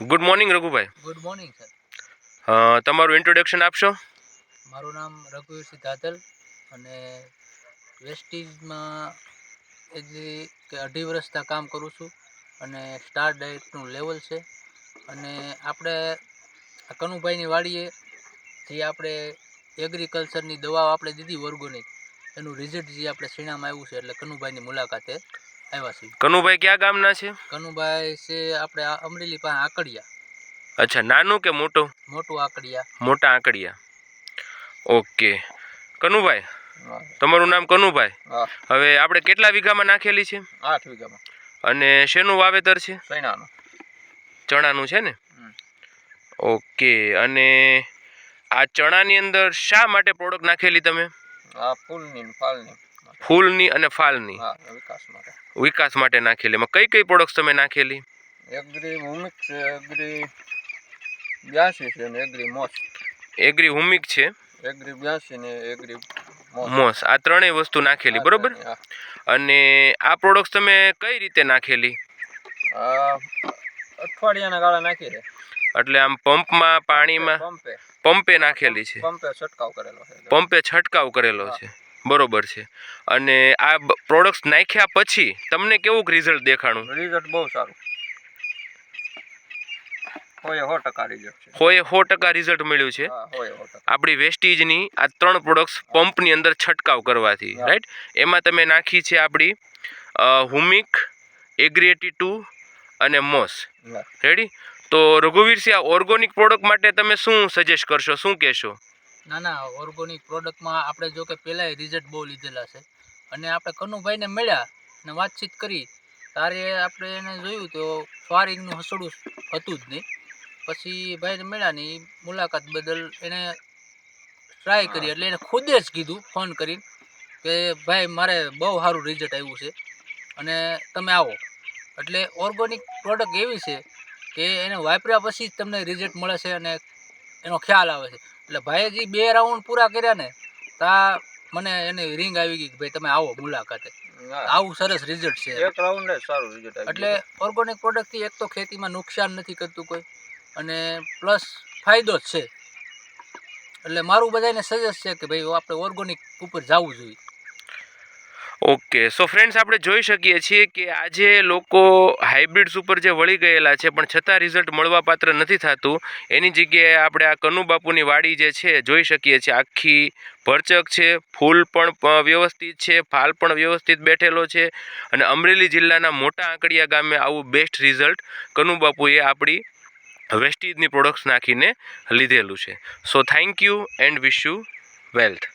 Good morning Raghubhai. Good morning sir તમારું introduction આપશો? મારું નામ રઘુવીરસિંહ ધાતલ અને વેસ્ટીજમાં એટલે કે અઢી વર્ષથી કામ કરું છું અને સ્ટાર ડાયટનું લેવલ છે. અને આપણે આ કનુભાઈની વાડીએ જે આપણે એગ્રીકલ્ચરની દવાઓ આપણે દીધી વર્ગોની એનું રિઝલ્ટ જે આપણે શ્રીણામાં આવ્યું છે એટલે કનુભાઈની મુલાકાતે. આવ્યા છીએ કનુભાઈ કયા ગામના છે? કનુભાઈ છે આપણે આ અમરેલી પાસે આકડિયા. અચ્છા નાનું કે મોટું? મોટું આકડિયા. મોટા આંકડિયા. ઓકે. કનુભાઈ તમારું નામ કનુભાઈ? હવે આપણે કેટલા વીઘામાં નાખેલી છે? આઠ વીઘામાં. અને શેનું વાવેતર છે? સૈનાનો ચણાનું છે ને? ઓકે. અને આ ચણાની અંદર શા માટે પ્રોડક્ટ નાખેલી તમે? આ ફૂલની ને ફાલની ફૂલની અને ફાલની? હા વિકાસ માટે. વિકાસ માટે નાખેલી. એમાં કઈ કઈ પ્રોડક્ટ તમે નાખેલી? એગ્રી હુમિક છે એગ્રી બ્યાસી છે એગ્રી મોસ. એગ્રી હુમિક છે? એગ્રી બ્યાસી ને એગ્રી મોસ. આ ત્રણેય વસ્તુ નાખેલી બરોબર? અને આ પ્રોડક્ટ તમે કઈ રીતે નાખેલી? અઠવાડિયાના ગાળા નાખી દે એટલે આમ પંપમાં પાણીમાં? પંપે. પંપે નાખેલી છે. પંપે છંટકાવ કરેલો છે. પંપે છંટકાવ કરેલો છે. બરોબર છે. અને આ પ્રોડક્ટ્સ નાખ્યા પછી તમને કેવું રિઝલ્ટ દેખાણું? રિઝલ્ટ બહુ સારું. સો ટકા રિઝલ્ટ રિઝલ્ટ મળ્યું છે. આપણી વેસ્ટીજની આ ત્રણ પ્રોડક્ટ્સ પંપની અંદર છંટકાવ કરવાથી. રાઈટ એમાં તમે નાખી છે આપણી હુમિક એગ્રેટી ટુ અને મોસ રેડી તો રઘુવીરસિંહ આ ઓર્ગોનિક પ્રોડક્ટ માટે તમે શું સજેસ્ટ કરશો? શું કહેશો? ના ના ઓર્ગોનિક પ્રોડક્ટમાં આપણે જો કે પહેલાંય રિઝલ્ટ બહુ લીધેલા છે. અને આપણે કનુભાઈને મળ્યા અને વાતચીત કરી. તારે આપણે એને જોયું તો ફારિંગનું હસડું હતું જ નહીં. પછી ભાઈને મળ્યા ને મુલાકાત બદલ એને ટ્રાય કરી એટલે એને ખુદે જ કીધું ફોન કરીને કે ભાઈ મારે બહુ સારું રિઝલ્ટ આવ્યું છે અને તમે આવો. એટલે ઓર્ગોનિક પ્રોડક્ટ એવી છે કે એને વાપર્યા પછી જ તમને રિઝલ્ટ મળે છે અને એનો ખ્યાલ આવે છે. એટલે ભાઈએ જે બે રાઉન્ડ પૂરા કર્યા ને તા મને એની રિંગ આવી ગઈ કે ભાઈ તમે આવો મુલાકાતે. આવું સરસ રિઝલ્ટ છે. એક રાઉન્ડ સારું રિઝલ્ટ એટલે ઓર્ગોનિક પ્રોડક્ટથી એક તો ખેતીમાં નુકસાન નથી કરતું કોઈ અને પ્લસ ફાયદો જ છે. એટલે મારું બધાને સજેસ્ટ છે કે ભાઈ આપણે ઓર્ગોનિક ઉપર જવું જોઈએ. ઓકે સો ફ્રેન્ડ્સ આપણે જોઈ શકીએ છીએ કે આજે લોકો હાઇબ્રિડ્સ ઉપર જે વળી ગયેલા છે, પણ છતાં રિઝલ્ટ મળવા પાત્ર નથી થતું. એની જગ્યાએ આપણે આ કનુબાપુની વાડી જે છે, જોઈ શકીએ છીએ. આખી ભરચક છે, ફૂલ પણ વ્યવસ્થિત છે, ફાલ પણ વ્યવસ્થિત બેઠેલો છે અને અમરેલી જિલ્લાના મોટા આંકડિયા ગામે આવું બેસ્ટ રિઝલ્ટ કનુબાપુએ આપણી વેસ્ટીજની પ્રોડક્ટ્સ નાખીને લીધેલું છે. So thank you and wish you wealth